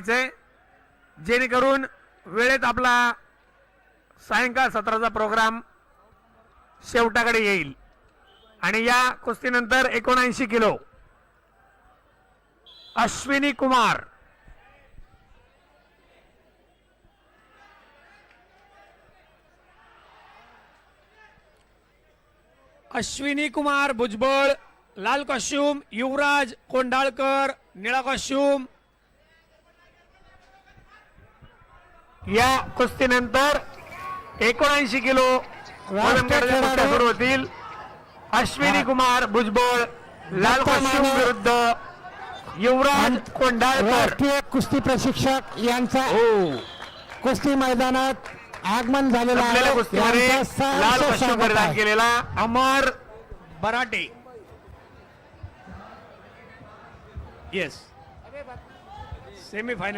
जेणेकरून वेळेत आपला सायंकाळ सत्राचा प्रोग्राम शेवटाकडे येईल. आणि या कुस्तीनंतर एकोणऐंशी किलो. अश्विनी कुमार. अश्विनी कुमार भुजबळ लाल कॉस्ट्युम युवराज कोंडाळकर निळा कॉस्ट्युम या कुस्तीनंतर एकोणऐंशी किलो सुरू होतील. अश्विनी कुमार भुजबळ लाल विरुद्ध युवराज कोंडाळकर. राष्ट्रीय कुस्ती प्रशिक्षक यांचा हो. कुस्ती मैदानात आगमन झालेलं आहे. केलेला अमर बराटे. Yes semifinal